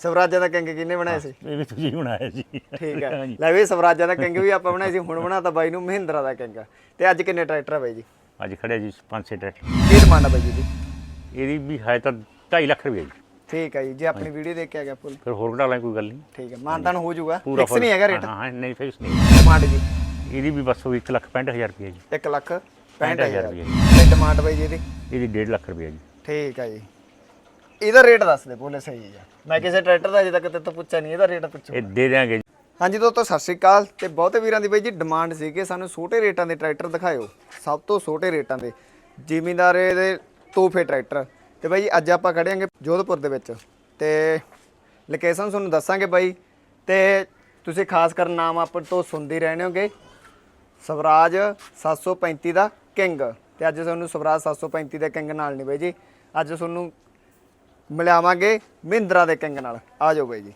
ਸਵਰਾਜਾਂ ਦਾ king ਕਿਹਨੇ ਬਣਾਇਆ ਸੀ? ਇਹ ਵੀ ਤੁਸੀਂ ਬਣਾਇਆ ਜੀ ਠੀਕ ਹੈ ਹਾਂਜੀ। ਲੈ ਵੀ ਸਵਰਾਜਾਂ ਦਾ ਕਿੰਗ ਵੀ ਆਪਾਂ ਬਣਾਇਆ ਸੀ ਹੁਣ ਬਣਾਤਾ ਬਾਈ ਨੂੰ ਮਹਿੰਦਰਾ ਦਾ ਕਿੰਗ ਤੇ ਅੱਜ ਕਿੰਨੇ ਟਰੈਕਟਰ ਆ ਬਾਈ ਜੀ? ਅੱਜ ਖੜਿਆ ਜੀ 5-6 ਟਰੈਕਟਰ। ਕੀ ਡਿਮਾਂਡ ਆ ਬਾਈ ਜੀ ਦੀ ਇਹਦੀ ਵੀ ਹੈ ਤਾਂ 2.5 ਲੱਖ ਰੁਪਏ ਜੀ। ਠੀਕ ਹੈ ਜੀ ਜੇ ਆਪਣੀ ਵੀਡੀਓ ਦੇਖ ਕੇ ਆ ਗਿਆ ਫੁੱਲ ਫਿਰ ਹੋਰ ਘਟਾ ਲਾਂ ਕੋਈ ਗੱਲ ਨਹੀਂ। ਠੀਕ ਹੈ ਮਾਨਤਾਨ ਹੋ ਜਾਊਗਾ। ਫਿਕਸ ਨਹੀਂ ਹੈਗਾ ਰੇਟ ਹਾਂ ਹਾਂ, ਨਹੀਂ ਫਿਕਸ ਨਹੀਂ। ਡਿਮਾਂਡ ਜੀ। ਇਹਦੀ ਵੀ ਬਸ 1 ਲੱਖ 65000 ਰੁਪਏ ਜੀ। 1 ਲੱਖ 65000 65000 ਰੁਪਏ ਤੇ ਡਿਮਾਂਡ ਬਾਈ ਜੀ ਇਹਦੀ? ਇਹਦੀ 1.5 ਲੱਖ ਰੁਪਏ ਜੀ। ਠੀਕ ਹੈ ਜੀ। ਇਹਦਾ ਰੇਟ ਦੱਸ ਦੇ ਬੋਲੇ ਸਹੀ ਹੈ ਮੈਂ ਕਿਸੇ ਟਰੈਕਟਰ ਦਾ ਅਜੇ ਤੱਕ ਤੇ ਤੋਂ ਪੁੱਛਿਆ ਨਹੀਂ ਇਹਦਾ ਰੇਟ ਪੁੱਛੋ। ਇਹ ਦੇ ਦਿਆਂਗੇ। ਜੀ ਹਾਂਜੀ ਦੋਸਤੋ ਸਤਿ ਸ਼੍ਰੀ ਅਕਾਲ ਤੇ ਬਹੁਤੇ ਵੀਰਾਂ ਦੀ ਬਾਈ ਜੀ ਡਿਮਾਂਡ ਸੀ ਕਿ ਸਾਨੂੰ ਛੋਟੇ ਰੇਟਾਂ ਦੇ ਟਰੈਕਟਰ ਦਿਖਾਇਓ। ਸਭ ਤੋਂ ਛੋਟੇ ਰੇਟਾਂ ਦੇ ਜ਼ਿਮੀਂਦਾਰੇ ਦੇ ਤੋਹਫੇ ਟਰੈਕਟਰ। ਤੇ ਬਾਈ ਜੀ ਅੱਜ ਆਪਾਂ ਖੜਿਆਂਗੇ ਜੋਧਪੁਰ ਦੇ ਵਿੱਚ। ਤੇ ਲੋਕੇਸ਼ਨ ਤੁਹਾਨੂੰ ਦੱਸਾਂਗੇ ਬਾਈ। ਤੇ ਤੁਸੀਂ ਖਾਸ ਕਰ ਨਾਮ ਆਪਾਂ ਤੋਂ ਸੁਣਦੇ ਰਹਿਣੇ ਹੋਗੇ। ਸਵਰਾਜ 735 ਦਾ ਕਿੰਗ। ਤੇ ਅੱਜ ਤੁਹਾਨੂੰ ਸਵਰਾਜ 735 ਦੇ ਕਿੰਗ ਨਾਲ ਨਹੀਂ ਬਾਈ ਜੀ। ਅੱਜ ਤੁਹਾਨੂੰ ਮਿਲਾਵਾਂਗੇ ਮਹਿੰਦਰਾ ਦੇ ਕਿੰਗ ਨਾਲ। ਆ ਜਾਓ ਬਾਈ ਜੀ।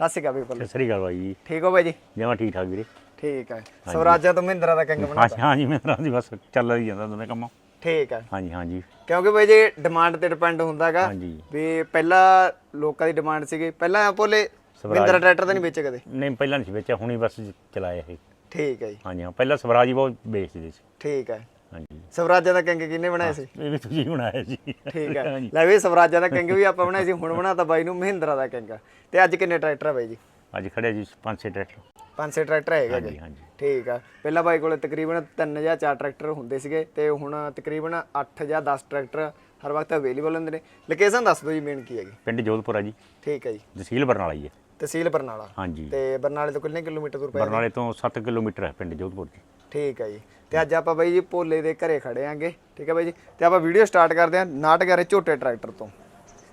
ਸਤਿ ਸ਼੍ਰੀ ਅਕਾਲ ਵੀਰ ਸਤਿ ਸ੍ਰੀ ਅਕਾਲ ਬਾਈ ਜੀ। ਠੀਕ ਹੋ ਬਾਈ ਜੀ? ਜਮਾ ਠੀਕ ਠਾਕ ਵੀਰੇ। ਠੀਕ ਹੈ। ਸਵਰਾਜਾਂ ਤੋਂ ਮਹਿੰਦਰਾ ਦਾ ਕਿੰਗ ਹਾਂ ਬਣਾਤਾ। ਹਾਂ ਜੀ ਮੇਰਾ ਦੀ ਬਸ ਚੱਲ ਹੀ ਜਾਂਦਾ ਦੋਨੇ ਕੰਮ। ਠੀਕ ਹੈ। ਹਾਂਜੀ ਹਾਂਜੀ। ਕਿਉਂਕਿ ਬਾਈ ਜੀ ਡਿਮਾਂਡ ਤੇ ਡਿਪੈਂਡ ਹੁੰਦਾਗਾ। ਹਾਂਜੀ। ਵੀ ਪਹਿਲਾਂ ਲੋਕਾਂ ਦੀ ਡਿਮਾਂਡ ਸੀਗੀ। ਪਹਿਲਾਂ ਆ ਭੋਲੇ ਸਵਰਾਜ। ਮਹਿੰਦਰਾ ਟਰੈਕਟਰ ਤਾਂ ਨਹੀਂ ਵੇਚੇ ਕਦੇ। ਨਹੀਂ ਪਹਿਲਾਂ ਨਹੀਂ ਸੀ ਵੇਚਿਆ ਹੁਣੀ ਬਸ ਚਲਾਇਆ ਇਹ। ਠੀਕ ਹੈ ਜੀ। ਹਾਂਜੀ ਹਾਂ ਪਹਿਲਾਂ ਸਵਰਾਜ ਹੀ ਬਹੁਤ ਵੇਚਦੇ ਸੀ। ਠੀਕ ਹੈ। ਹਾਂਜੀ। ਸਵਰਾਜਾਂ ਦਾ ਕਿੰਗ ਕਿਹਨੇ ਬਣਾਇਆ ਸੀ? ਇਹ ਵੀ ਤੁਸੀਂ ਬਣਾਇਆ ਜੀ ਠੀਕ ਹੈ ਹਾਂਜੀ। ਲੈ ਵੀ ਸਵਰਾਜਾਂ ਦਾ ਕਿੰਗ ਵੀ ਆਪਾਂ ਬਣਾਇਆ ਸੀ ਹੁਣ ਬਣਾਤਾ ਬਾਈ ਨੂੰ ਮਹਿੰਦਰਾ ਦਾ ਕਿੰਗ। ਤੇ ਅੱਜ ਕਿੰਨੇ ਟਰੈਕਟਰ ਆ ਬਾਈ ਜੀ? ਅੱਜ ਖੜਿਆ ਜੀ 5-6 ਟਰੈਕਟਰ। ਪੰਜ ਛੇ ਟਰੈਕਟਰ ਹੈਗੇ ਹਾਂਜੀ ਜੀ। ਹਾਂਜੀ। ਠੀਕ ਆ। ਪਹਿਲਾਂ ਬਾਈ ਕੋਲੇ ਤਕਰੀਬਨ 3 ਜਾਂ 4 ਟਰੈਕਟਰ ਹੁੰਦੇ ਸੀਗੇ ਤੇ ਹੁਣ ਤਕਰੀਬਨ 8 ਜਾਂ 10 ਟਰੈਕਟਰ ਹਰ ਵਕਤ ਅਵੇਲੇਬਲ ਹੁੰਦੇ ਨੇ। ਲੋਕੇਸ਼ਨ ਦੱਸ ਦਿਓ ਜੀ ਮੇਨ ਕੀ ਹੈਗੀ। ਪਿੰਡ ਜੋਧਪੁਰ ਆ ਜੀ। ਠੀਕ ਹੈ ਜੀ। ਤਹਿਸੀਲ ਬਰਨਾਲਾ ਜੀ ਇਹ। ਤਹਿਸੀਲ ਬਰਨਾਲਾ। ਹਾਂਜੀ। ਤੇ ਬਰਨਾਲੇ ਤੋਂ ਕਿੰਨੇ ਕਿਲੋਮੀਟਰ ਦੂਰ ਪੈ ਬਰਨਾਲੇ ਤੋਂ 7 ਕਿਲੋਮੀਟਰ ਹੈ ਪਿੰਡ ਜੋਧਪੁਰ ਜੀ। ਠੀਕ ਹੈ ਜੀ। ਤੇ ਅੱਜ ਆਪਾਂ ਬਾਈ ਜੀ ਭੋਲੇ ਦੇ ਘਰੇ ਖੜੇ ਆਂਗੇ ਠੀਕ ਹੈ ਬਾਈ ਜੀ। ਤੇ ਆਪਾਂ ਵੀਡੀਓ ਸਟਾਰਟ ਕਰਦੇ ਆਂ ਨਾਟਗਾਰੇ ਝੋਟੇ ਟਰੈਕਟਰ ਤੋਂ।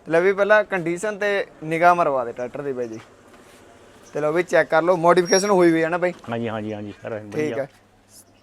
ਲੈ ਵੀ ਪਹਿਲਾਂ ਕੰਡੀਸ਼ਨ ਤੇ ਨਿਗਾਹ ਮਰਵਾ ਦੇ ਟਰੈਕਟਰ ਦੀ ਬਾਈ ਜੀ। ਤੇ ਲਓ ਵੀ ਚੈੱਕ ਕਰ ਲਓ ਮੋਡੀਫਿਕੇਸ਼ਨ ਹੋਈ ਹੋਈ ਹੈ ਨਾ ਬਾਈ। ਹਾਂਜੀ ਹਾਂਜੀ ਹਾਂਜੀ ਸਾਰਾ ਠੀਕ ਹੈ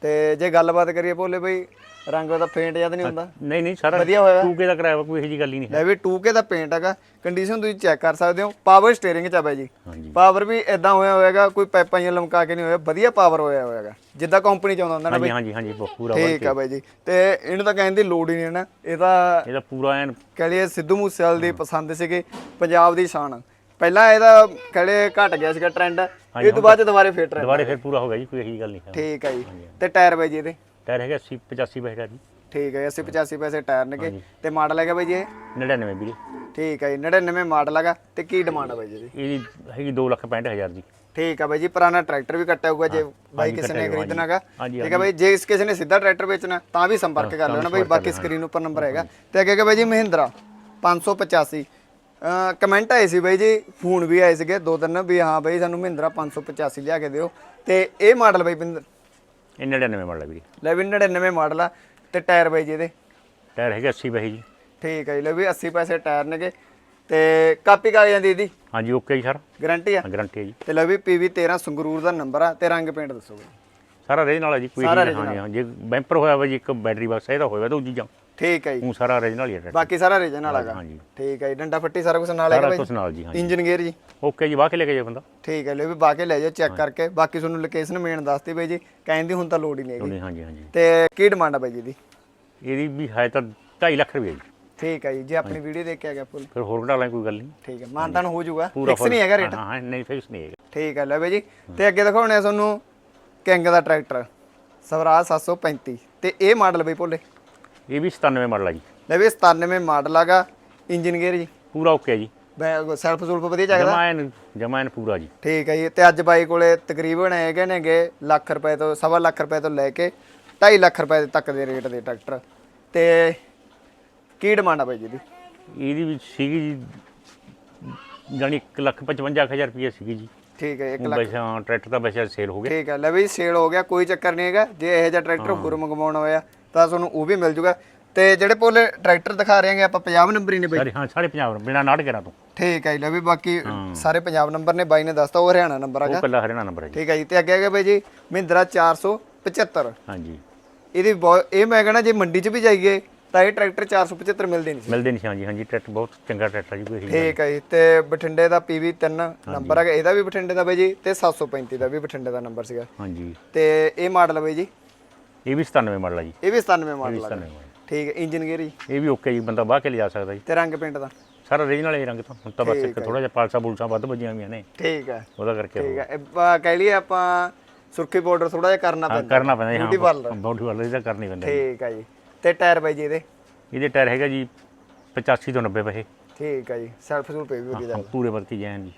ਤੇ ਜੇ ਗੱਲਬਾਤ ਕਰੀਏ ਭੋਲੇ ਬਾਈ ਰੰਗ ਦਾ ਪੇਂਟ ਜਦ ਨਹੀਂ ਹੁੰਦਾ। ਨਹੀਂ ਨਹੀਂ ਸਾਰਾ ਵਧੀਆ ਹੋਇਆ। ਟੂਕੇ ਦਾ ਕਰਾਇਆ ਕੋਈ ਇਹੋ ਜੀ ਗੱਲ ਹੀ ਨਹੀਂ ਹੈ। ਲੈ ਵੀ 2K ਦਾ ਪੇਂਟ ਹੈਗਾ ਕੰਡੀਸ਼ਨ ਤੁਸੀਂ ਚੈੱਕ ਕਰ ਸਕਦੇ ਹੋ ਪਾਵਰ ਸਟੀਅਰਿੰਗ ਚ ਆ ਬਾਈ ਜੀ। ਪਾਵਰ ਵੀ ਇਦਾਂ ਹੋਇਆ ਹੋਏਗਾ ਕੋਈ ਪਾਈਪਾਂ ਜਿਹੀਆਂ ਲਮਕਾ ਕੇ ਨਹੀਂ ਹੋਇਆ ਵਧੀਆ ਪਾਵਰ ਹੋਇਆ ਹੋਏਗਾ ਜਿੱਦਾਂ ਕੰਪਨੀ ਚ ਆਉਂਦਾ ਹੁੰਦਾ ਨਾ ਬਾਈ। ਹਾਂਜੀ ਹਾਂਜੀ ਪੂਰਾ ਠੀਕ ਆ ਬਾਈ ਜੀ। ਤੇ ਇਹਨੂੰ ਤਾਂ ਕਹਿਣ ਦੀ ਲੋੜ ਹੀ ਨਹੀਂ ਨਾ ਇਹ ਤਾਂ ਇਹਦਾ ਪੂਰਾ ਐਨ ਕਹ ਲਈਏ ਸਿੱਧੂ ਮੂਸੇਵਾਲ ਦੀ ਪਸੰਦ ਸੀਗੇ ਪੰਜਾਬ ਦੀ ਸ਼ਾਨ। ਪਹਿਲਾਂ ਇਹਦਾ ਕਹਲੇ ਘਟ ਗਿਆ ਸੀਗਾ ਟ੍ਰੈਂਡ ਇਹ ਤੋਂ ਬਾਅਦ 'ਚ ਦੁਬਾਰੇ ਫੇਰ ਟ੍ਰੈਂਡ ਦੁਬਾਰੇ ਫਿਰ ਪੂਰਾ ਹੋ ਗਿਆ ਜੀ ਕੋਈ ਇਹੋ ਗੱਲ ਨਹੀਂ। ਹੈ। ਠੀਕ ਆ ਜੀ। ਤੇ ਟਾਇਰ ਬਾਈ ਜੀ ਇਹਦੇ? ਟਾਇਰ ਹੈਗਾ 80 85 ਬੈਠਾ ਜੀ। ਠੀਕ ਹੈ 80 85 ਪੈਸੇ ਟਾਇਰ ਨੇਗੇ। ਤੇ ਮਾਡਲ ਹੈਗਾ ਬਾਈ ਜੀ ਇਹ? 99 ਵੀਰੇ। ਠੀਕ ਹੈ ਜੀ 99 ਮਾਡਲ ਹੈਗਾ। ਤੇ ਕੀ ਡਿਮਾਂਡ ਹੈ ਬਾਈ ਜੀ ਇਹਦੀ? ਇਹਦੀ ਹੈਗੀ 2 ਲੱਖ 65000 ਜੀ। ਠੀਕ ਹੈ ਬਾਈ ਜੀ ਪੁਰਾਣਾ ਟਰੈਕਟਰ ਵੀ ਕੱਟਿਆ ਹੋਊਗਾ ਜੇ ਬਾਈ ਹਾਂਜੀ, ਕਿਸੇ ਨੇ ਖਰੀਦਣਾਗਾ ਹਾਂਜੀ, ਠੀਕ ਹੈ ਬਾਈ ਜੇ ਕਿਸੇ ਨੇ ਸਿੱਧਾ ਟਰੈਕਟਰ ਵੇਚਣਾ ਤਾਂ ਵੀ ਸੰਪਰਕ ਕਰ ਲੈਣਾ ਬਾਈ ਬਾਕੀ ਸਕਰੀਨ ਉੱਪਰ ਨੰਬਰ ਹੈਗਾ। ਤੇ ਅੱਗੇ ਹੈਗਾ ਬਾਈ ਜੀ ਮਹਿੰਦਰਾ 585 ਅਹ ਕਮੈਂਟ ਆਏ ਸੀ ਬਾਈ ਜੀ ਫੋਨ ਵੀ ਆਏ ਸੀਗੇ ਦੋ ਤਿੰਨ ਵੀ ਹਾਂ ਬਾਈ ਸਾਨੂੰ ਮਹਿੰਦਰਾ 585 ਲਿਆ ਕੇ ਦਿਓ। ਤੇ ਇਹ ਮਾਡਲ ਬਾਈ ਪਿੰਦਰ? ਇਹ 99 ਮਾਡਲ ਹੈ ਵੀਰੇ। ਲੈ ਵੀ 99 ਮਾਡਲ ਆ ਤੇ ਟਾਇਰ ਬਾਈ ਜੀ ਇਹਦੇ? ਟਾਇਰ ਹੈਗਾ 80 ਬਹੀ ਜੀ। ਠੀਕ ਹੈ ਜੀ ਲੈ ਵੀ 80 ਪੈਸੇ ਟਾਇਰ ਨੇਗੇ। ਤੇ ਕਾਪੀ ਕਾਗਜ਼ਾਂ ਦੀ ਇਹਦੀ? ਹਾਂਜੀ ਓਕੇ ਜੀ ਸਰ। ਗਾਰੰਟੀ ਆ? ਗਾਰੰਟੀ ਹੈ ਜੀ। ਤੇ ਲੈ ਵੀ PV 13 ਸੰਗਰੂਰ ਦਾ ਨੰਬਰ ਆ ਤੇ ਰੰਗ ਪੇਂਟ ਦੱਸੋ ਬਾਈ। ਸਾਰਾ ਰੀਜਨਲ ਹੈ ਜੀ ਕੋਈ ਸਾਰਾ ਜਿਹੀ- ਹਾਂਜੀ ਹਾਂ ਜੇ ਬੈਂਪਰ ਹੋਇਆ ਵਾ ਜੀ ਇੱਕ ਬੈਟਰੀ ਬਾਕਸ ਇਹਦਾ ਹੋਇਆ ਤਾਂ ਉਹ ਚੀਜ਼ਾਂ ਠੀਕ ਹੈ ਜੀ। ਉਹ ਸਾਰਾ ਰੀਜਨਲ ਹੀ ਹੈ ਬਾਕੀ ਸਾਰਾ ਰੀਜਨਲ ਹੈਗਾ। ਹਾਂਜੀ। ਠੀਕ ਹੈ ਜੀ ਡੰਡਾ ਫੱਟੀ ਸਾਰਾ ਕੁਝ ਨਾਲ ਹੈਗਾ ਸਾਰਾ ਬਾਈ। ਨਾਲ ਜੀ ਹਾਂਜੀ। ਇੰਜਨ ਗੇਅਰ ਜੀ। ਓਕੇ ਜੀ ਵਾਹ ਕੇ ਲੈ ਕੇ ਜਾਓ ਬੰਦਾ। ਠੀਕ ਹੈ ਲੈ ਵੀ ਬਾਕੇ ਲੈ ਜਾਓ ਚੈੱਕ ਕਰਕੇ। ਬਾਕੀ ਤੁਹਾਨੂੰ ਲੋਕੇਸ਼ਨ ਮੇਨ ਦੱਸਤੀ ਬਾਈ ਜੀ ਕਹਿੰਦੀ ਹੁਣ ਤਾਂ ਲੋੜ ਹੀ ਨਹੀਂ ਹੈਗੀ। ਹਾਂਜੀ ਹਾਂਜੀ ਤੇ ਕੀ ਡਿਮਾਂਡ ਆ ਬਾਈ ਜੀ ਦੀ ਇਹਦੀ ਵੀ ਹੈ ਤਾਂ 2.5 ਲੱਖ ਰੁਪਏ ਜੀ। ਠੀਕ ਹੈ ਜੀ ਜੇ ਆਪਣੀ ਵੀਡੀਓ ਦੇਖ ਕੇ ਆ ਗਿਆ ਫੁੱਲ ਫਿਰ ਹੋਰ ਘਟਾ ਲਾਂ ਕੋਈ ਗੱਲ ਨਹੀਂ। ਠੀਕ ਹੈ ਮਾਨਤਾਨ ਹੋ ਜਾਊਗਾ। ਫਿਕਸ ਨਹੀਂ ਹੈਗਾ ਰੇਟ ਹਾਂ ਹਾਂ ਨਹੀਂ ਫਿਕਸ ਨਹੀਂ ਹੈਗਾ। ਠੀਕ ਹੈ ਲੈ ਬਾਈ ਜੀ। ਤੇ ਅੱਗੇ ਦਿਖਾਉਣੇ ਆ ਤੁਹਾਨੂੰ ਕਿੰਗ ਦਾ ਟਰੈਕਟਰ ਸਵਰਾਜ 735 ਤੇ ਇਹ ਮਾਡਲ ਬਈ ਭੋਲੇ। ਇਹ ਵੀ 97 ਮਾਡਲ ਆ ਜੀ। ਲੈ ਵੀ 97 ਮਾਡਲ ਹੈਗਾ ਇੰਜਨ ਗੇਅਰ ਜੀ। ਪੂਰਾ ਓਕੇ ਜੀ। ਸੈਲਫ ਸੂਲਫ ਵਧੀਆ ਚੱਲਦਾ ਜਮਾਇਨ ਜਮਾਇਨ ਪੂਰਾ ਜੀ। ਠੀਕ ਹੈ ਜੀ ਤੇ ਅੱਜ ਬਾਈ ਕੋਲੇ ਤਕਰੀਬਨ ਹੈਗੇ ਨੇਗੇ ਲੱਖ ਰੁਪਏ ਤੋਂ ਸਵਾ ਲੱਖ ਰੁਪਏ ਤੋਂ ਲੈ ਕੇ 2.5 ਲੱਖ ਰੁਪਏ ਤੱਕ ਦੇ ਰੇਟ ਦੇ ਟਰੈਕਟਰ। ਤੇ ਕੀ ਡਿਮਾਂਡ ਆ ਬਾਈ ਜੀ ਦੀ ਇਹਦੀ ਵੀ ਸੀਗੀ ਜੀ ਜਾਨੀ 155000 ਰੁਪਏ ਸੀਗੀ ਜੀ। ਠੀਕ ਹੈ 1 ਉਹ ਲੱਖ। ਵੈਸੇ ਹਾਂ, ਟਰੈਕਟਰ ਤਾਂ ਵੈਸੇ ਸੇਲ ਹੋ ਗਿਆ। ਠੀਕ ਹੈ ਲੈ ਵੀ ਸੇਲ ਹੋ ਗਿਆ ਕੋਈ ਚੱਕਰ ਨਹੀਂ ਹੈਗਾ। ਜੇ ਇਹੋ ਜਿਹਾ ਟਰੈਕਟਰ ਹੋਰ ਮੰਗਵਾਉਣਾ ਹੋਇਆ ਤਾਂ ਤੁਹਾਨੂੰ ਉਹ ਵੀ ਮਿਲ ਜੂਗਾ। ਤੇ ਜਿਹੜੇ ਪੋਲੇ ਟਰੈਕਟਰ ਦਿਖਾ ਰਹੇ ਹਾਂਗੇ ਆਪਾਂ 50 ਨੰਬਰ ਹੀ ਨੇ ਬਾਈ। ਸਾਰੇ ਹਾਂ ਸਾਰੇ ਪੰਜਾਬ ਬਿਨਾ ਨਾਟ ਕਰਾਂ ਤੋਂ। ਠੀਕ ਹੈ ਜੀ ਲੈ ਵੀ ਬਾਕੀ ਸਾਰੇ ਪੰਜਾਬ ਨੰਬਰ ਨੇ ਬਾਈ ਨੇ ਦੱਸਤਾ ਉਹ ਹਰਿਆਣਾ ਨੰਬਰ ਉਹ ਹੈਗਾ ਕੱਲਾ ਹਰਿਆਣਾ ਨੰਬਰ ਹੈ ਜੀ। ਠੀਕ ਹੈ ਜੀ ਤੇ ਅੱਗੇ ਹੈਗਾ ਬਾਈ ਜੀ ਮਹਿੰਦਰਾ 475 ਹਾਂਜੀ। ਇਹਦੀ ਬਹੁਤ ਇਹ ਮੈਂ ਕਹਣਾ ਜੇ ਮੰਡੀ 'ਚ ਵੀ ਜਾਈਏ ਤਾਂ ਇਹ ਟਰੈਕਟਰ 475 ਮਿਲਦੇ ਨਹੀਂ ਸੀ। ਮਿਲਦੇ ਨਹੀਂ ਸੀ ਹਾਂਜੀ ਹਾਂਜੀ ਟਰੈਕਟਰ ਬਹੁਤ ਚੰਗਾ ਟਰੈਕਟਰ ਜੀ ਕੋਈ ਇਹੋ ਠੀਕ ਹੈ ਜੀ ਤੇ ਬਠਿੰਡੇ ਦਾ PV 3 ਨੰਬਰ ਹੈਗਾ ਇਹਦਾ ਵੀ ਬਠਿੰਡੇ ਦਾ ਬਾਈ ਜੀ ਤੇ 735 ਦਾ ਵੀ ਬਠਿੰਡੇ ਦਾ ਨੰਬਰ ਸੀਗਾ। ਹਾਂਜੀ। ਤੇ ਇਹ ਮਾਡਲ ਬਾਈ ਜੀ ਇਹ ਵੀ 97 ਮਾਡਲ ਆ ਜੀ। ਇਹ ਵੀ 97 ਮਾਡਲ ਹੈ 97 ਮਾਡਲ। ਠੀਕ ਹੈ ਇੰਜਨ ਗੇਅਰ ਜੀ। ਇਹ ਵੀ ਓਕੇ ਜੀ ਬੰਦਾ ਬਾਹ ਕੇ ਲਿਜਾ ਸਕਦਾ ਜੀ। ਤੇ ਰੰਗ ਪੇਂਟ ਦਾ? ਸਾਰਾ ਰੀਜਨਲ ਹੀ ਰੰਗ ਤਾਂ। ਹੁਣ ਤਾਂ ਬਸ ਇੱਕ ਥੋੜਾ ਜਿਹਾ ਪਾਲਸਾ ਬੁਲਸਾ ਵੱਧ ਵੱਜੀਆਂ ਹੋਈਆਂ ਨੇ। ਠੀਕ ਹੈ। ਉਹਦਾ ਕਰਕੇ ਠੀਕ ਹੈ ਇਹ ਬ- ਕਹਿ ਲਈਏ ਆਪਾਂ ਸੁਰਖੀ ਬਾਰਡਰ ਥੋੜਾ ਜਿਹਾ ਕਰਨਾ ਹਾਂ, ਪੈਂਦਾ। ਕਰਨਾ ਪੈਂਦਾ ਜੀ ਹਾਂ ਬਾਡੀ ਵਾਲਾ ਇਹਦਾ ਕਰਨੀ ਪੈਂਦਾ ਜੀ। ਠੀਕ ਹੈ ਜੀ। ਤੇ ਟਾਇਰ ਬਾਈ ਜੀ ਇਹਦੇ? ਇਹਦੇ ਟਾਇਰ ਹੈਗਾ ਜੀ 85 ਤੋਂ 90 ਪੈਸੇ। ਠੀਕ ਹੈ ਜੀ। ਸੈਲਫ ਸੂਲ ਪੇ ਵੀ ਵਧੀਆ ਹਾਂ, ਪੂਰੇ ਵਰਤੀ ਜਾਣ ਜੀ।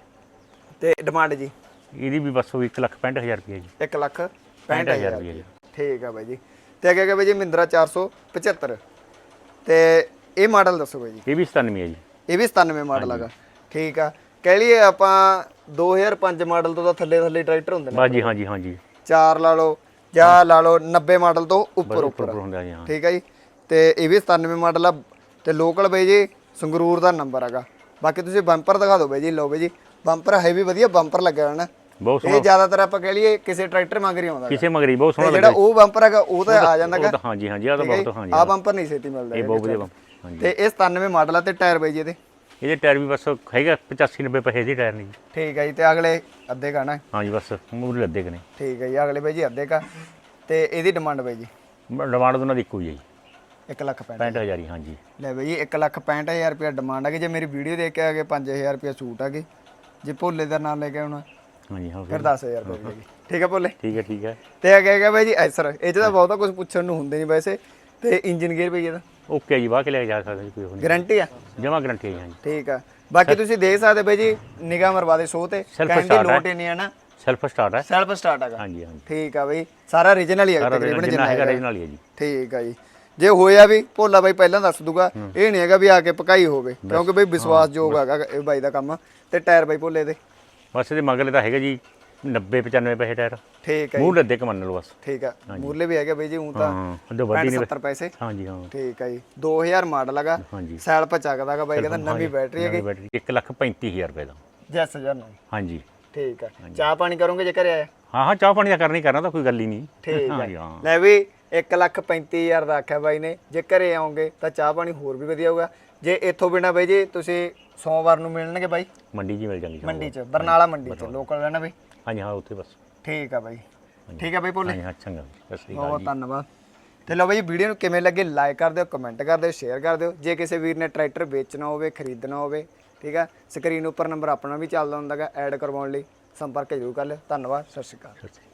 ਤੇ ਡਿਮਾਂਡ ਜੀ? ਇਹਦੀ ਵੀ ਬਸ ਉਹ 1 ਲੱਖ 65000 ਰੁਪਏ ਜੀ। 1 ਲੱਖ 65000 65000 ਰੁਪਏ ਜੀ। ਠੀਕ ਹੈ ਬਾਈ ਜੀ। ਤੇ ਅੱਗੇ ਅੱਗੇ ਬਾਈ ਜੀ ਮਹਿੰਦਰਾ 475 ਤੇ ਇਹ ਮਾਡਲ ਦੱਸੋ ਬਾਈ ਜੀ। ਇਹ ਵੀ 97 ਹੈ ਜੀ। ਇਹ ਵੀ 97 ਮਾਡਲ ਹੈਗਾ। ਠੀਕ ਆ। ਕਹਿ ਲਈਏ ਆਪਾਂ 2005 ਮਾਡਲ ਤੋਂ ਤਾਂ ਥੱਲੇ ਥੱਲੇ ਟਰੈਕਟਰ ਹੁੰਦੇ ਨੇ। ਬਸ ਜੀ ਹਾਂ ਜੀ ਹਾਂ ਜੀ। ਚਾਰ ਲਾ ਲਓ ਜਾਂ ਲਾ ਲਓ 90 ਮਾਡਲ ਤੋਂ ਉੱਪਰ ਉੱਪਰ। ਹੁੰਦਾ ਜੀ ਹਾਂ। ਠੀਕ ਹੈ ਜੀ। ਤੇ ਇਹ ਵੀ 97 ਮਾਡਲ ਆ। ਤੇ ਲੋਕਲ ਬਾਈ ਜੀ ਸੰਗਰੂਰ ਦਾ ਨੰਬਰ ਹੈਗਾ। ਬਾਕੀ ਤੁਸੀਂ ਬੰਪਰ ਦਿਖਾ ਦਿਓ ਬਾਈ ਜੀ ਲਓ ਬਾਈ ਜੀ। ਬੰਪਰ ਹੈ ਵੀ ਵਧੀਆ ਬੰਪਰ ਲੱਗਿਆ ਹੋਣਾ ਬਹੁਤ ਇਹ ਸੋਹਣਾ। ਜ਼ਿਆਦਾਤਰ ਆਪਾਂ ਕਹਿ ਲਈਏ ਕਿਸੇ ਟਰੈਕਟਰ ਮੰਗ ਰਹੀ ਆਉਂਦਾ ਕਿਸੇ ਮਗਰੀ ਬਹੁਤ ਸੋਹਣਾ ਜਿਹੜਾ ਉਹ ਬੰਪਰ ਹੈਗਾ ਉਹ ਤਾਂ ਆ ਜਾਂਦਾ ਉਹ ਗਾ। ਤਾਂ ਹਾਂ ਜੀ ਹਾਂ ਜੀ ਆ ਤਾਂ ਬਹੁਤ ਹਾਂ ਜੀ? ਆ ਬੰਪਰ ਨਹੀਂ ਛੇਤੀ ਮਿਲਦਾ ਇਹ ਹੈਗਾ ਬਹੁਤ ਵਧੀਆ ਕਿਤੇ। ਬੰਪ- ਹਾਂ ਜੀ ਤੇ ਇਹ 97 ਮਾਡਲ ਆ ਤੇ ਟਾਇਰ ਬਾਈ ਇਹਦੇ? ਇਹਦੇ ਟਾਇਰ ਵੀ ਬਸ ਹੈਗਾ 85 90 ਪੈਸੇ ਦੀ ਟਾਇਰ ਨਹੀਂ ਠੀਕ ਹੈ ਜੀ ਤੇ ਅਗਲੇ ਅੱਧੇ ਕਾ ਨਾ? ਹਾਂ ਜੀ ਬਸ ਮੂਰੇ ਲੱਦੇ ਕਨੇ ਠੀਕ ਹੈ ਜੀ ਅਗਲੇ ਬਾਈ ਜੀ ਅੱਧੇ ਕਾ। ਤੇ ਇਹਦੀ ਡਿਮਾਂਡ ਬਾਈ ਜੀ? ਡਿਮਾਂਡ ਉਹਨਾਂ ਦੀ ਇੱਕੋ ਹੀ ਹੈ ਜੀ। 1 ਲੱਖ ਪੈਂਹਠ 65000 ਹੀ ਹਾਂ ਜੀ ਲੈ ਬਾਈ ਜੀ 1 ਲੱਖ 65000 ਰੁਪਏ ਡਿਮਾਂਡ ਹੈਗੀ। ਜੇ ਮੇਰੀ ਵੀਡੀਓ ਦੇਖ ਕੇ ਆ ਗਏ 5000 ਰੁਪਏ ਸੂਟ ਹੈਗੇ। ਜੇ ਭੋਲੇ ਦਾ ਨਾਮ ਲੈ ਕੇ ਆਉਣਾ। ਹਾਂ ਜੀ ਹਾਂ ਫਿਰ। ਫਿਰ 10000 ਰੁਪਏ ਮਿਲੇਗੀ ਠੀਕ ਹੈ ਭੋਲੇ? ਠੀਕ ਹੈ ਠੀਕ ਹੈ। ਤੇ ਅੱਗੇ ਹੈਗਾ ਬਾਈ ਜੀ ਐਸਰ ਇਹ 'ਚ ਤਾਂ ਬਹੁਤਾ ਕੁਝ ਪੁੱਛਣ ਨੂੰ ਹੁੰਦੇ ਨਹੀਂ ਵੈਸੇ। ਤੇ ਇੰਜਨ ਗੇਅਰ ਬਾਈ ਇਹਦਾ? ਓਕੇ ਜੀ ਬਾਹ ਕੇ ਲੈ ਕੇ ਜਾ ਸਕਦੇ ਜੀ ਕੋਈ ਨਹੀਂ। ਗਾਰੰਟੀ ਆ? ਜਮਾ ਗਰੰਟੀ ਹੈ ਜੀ ਹਾਂ ਠੀਕ ਆ। ਬਾਕੀ ਤੁਸੀਂ ਦੇਖ ਸਕਦੇ ਬਾਈ ਜੀ ਨਿਗਾਹ ਮਰਵਾ ਦੇ ਸ਼ੋਅ ਤੇ। Self ਕਹਿਣ ਦੀ start ਹੈ। ਲੋਟ ਹੀ। ਨਹੀਂ ਹੈ ਨਾ। ਸੈਲਫ ਸਟਾਰਟ ਹੈ। ਸੈਲਫ ਸਟਾਰਟ ਹੈਗਾ। ਹਾਂ ਜੀ ਹਾਂ ਜੀ ਠੀਕ ਆ ਬਈ ਸਾਰਾ ਰੀਜਨਲ ਹੀ ਹੈਗਾ ਸਾਰਾ ਤਕਰੀਬਨ ਜਿੰਨਾ ਹੈਗਾ ਰੀਜਨਲ ਹੀ ਹੈ ਜੀ। ਠੀਕ ਆ ਜੀ। ਜੇ ਹੋਇਆ ਵੀ ਭੋਲਾ ਬਾਈ ਪਹਿਲਾਂ ਦੱਸ ਦੂਗਾ ਇਹ ਨਹੀਂ ਹੈਗਾ ਵੀ ਆ ਕੇ ਪਕਾਈ ਹੋਵੇ ਕਿਉਂਕਿ ਬਈ ਵਿਸ਼ਵਾਸਯੋਗ ਹੈਗਾ ਇਹ ਬਾਈ ਦਾ ਕੰਮ। ਤੇ ਟਾਇਰ ਬਾਈ ਭੋਲੇ ਦੇ। ਬਸ ਇਹਦੇ ਮਗਲੇ ਤਾਂ ਹੈਗਾ ਜੀ 90 95 ਪੈਸੇ ਟਾਇਰ। ਠੀਕ ਹੈ ਜੀ, ਮੂੰਹ ਲੱਦੇ ਮੰਨ ਲਓ ਬਸ। ਠੀਕ ਆ ਮੂਰਲੇ ਵੀ ਹੈਗੇ ਬਈ ਜੀ ਹੂੰ ਤਾਂ ਹਾਂ ਉਹਦੇ ਵੱਡੀ ਨਹੀਂ 70 ਪੈਸੇ। ਹਾਂ ਜੀ ਹਾਂ। ਠੀਕ ਆ ਜੀ। 2000 ਮਾਡਲ ਹੈਗਾ। ਹਾਂ ਸੈਲ ਪਚਕਦਾਗਾ ਬਾਈ ਕਹਿੰਦਾ ਨਵੀਂ ਬੈਟਰੀ ਹੈਗੀ। ਨਵੀਂ ਬੈਟਰੀ। 1 ਲੱਖ 35000 ਰੁਪਏ ਦਾ। ਜੈਸ ਜਨ। ਹਾਂ ਜੀ ਠੀਕ ਆ ਚਾਹ ਪਾਣੀ ਕਰੋਗੇ ਜੇ ਘਰੇ ਆਇਆ ਹਾਂ ਹਾਂ ਚਾਹ ਪਾਣੀ ਦਾ ਕਰਨੀ ਕਰਨਾ ਤਾਂ ਕੋਈ ਗੱਲ ਹੀ ਨਹੀਂ। ਠੀਕ ਹਾਂ। ਹਾਂ। ਲੈ ਵੀ 1 ਲੱਖ 35000 ਦਾ ਆਖਿਆ ਬਾਈ ਨੇ। ਜੇ ਘਰੇ ਆਓਗੇ ਤਾਂ ਚਾਹ ਪਾਣੀ ਹੋਰ ਵੀ ਵਧੀਆ ਹੋਊਗਾ। ਜੇ ਇੱਥੋਂ ਬਿਨਾ ਬਾਈ ਜੀ ਤੁਸੀਂ ਸੋਮਵਾਰ ਨੂੰ ਮਿਲਣਗੇ ਬਾਈ? ਮੰਡੀ 'ਚ ਹੀ ਮਿਲ ਜਾਂਦੀ ਮੰਡੀ 'ਚ ਬਰਨਾਲਾ ਮੰਡੀ 'ਚ ਲੋਕਲ ਰਹਿਣਾ ਬਈ? ਹਾਂ ਜੀ ਹਾਂ ਉੱਥੇ ਬਸ। ਠੀਕ ਆ ਬਾਈ। ਠੀਕ ਆ ਬਾਈ ਭੋਲੇ। ਹਾਂ ਜੀ ਹਾਂ ਚੰਗਾ। ਸਤਿ ਸ੍ਰੀ ਅਕਾਲ ਬਹੁਤ ਧੰਨਵਾਦ। ਤੇ ਲਓ ਬਾਈ ਵੀਡੀਓ ਨੂੰ ਕਿਵੇਂ ਲੱਗੇ ਲਾਈਕ ਕਰ ਦਿਓ ਕਮੈਂਟ ਕਰ ਦਿਓ ਸ਼ੇਅਰ ਕਰ ਦਿਓ। ਜੇ ਕਿਸੇ ਵੀਰ ਨੇ ਟਰੈਕਟਰ ਵੇਚਣਾ ਹੋਵੇ ਖਰੀਦਣਾ ਹੋਵੇ ਠੀਕ ਆ ਸਕਰੀਨ ਉੱਪਰ ਨੰਬਰ ਆਪਣਾ ਵੀ ਚੱਲਦਾ ਹੁੰਦਾਗਾ ਐਡ ਕਰਵਾਉਣ ਲਈ। ਸੰਪਰਕ ਜ਼ਰੂਰ ਕਰ ਲਿਓ। ਧੰਨਵਾਦ ਸਤਿ ਸ਼੍ਰੀ ਅਕਾਲ। ਸਤਿ ਸ੍ਰੀ ਅਕਾਲ।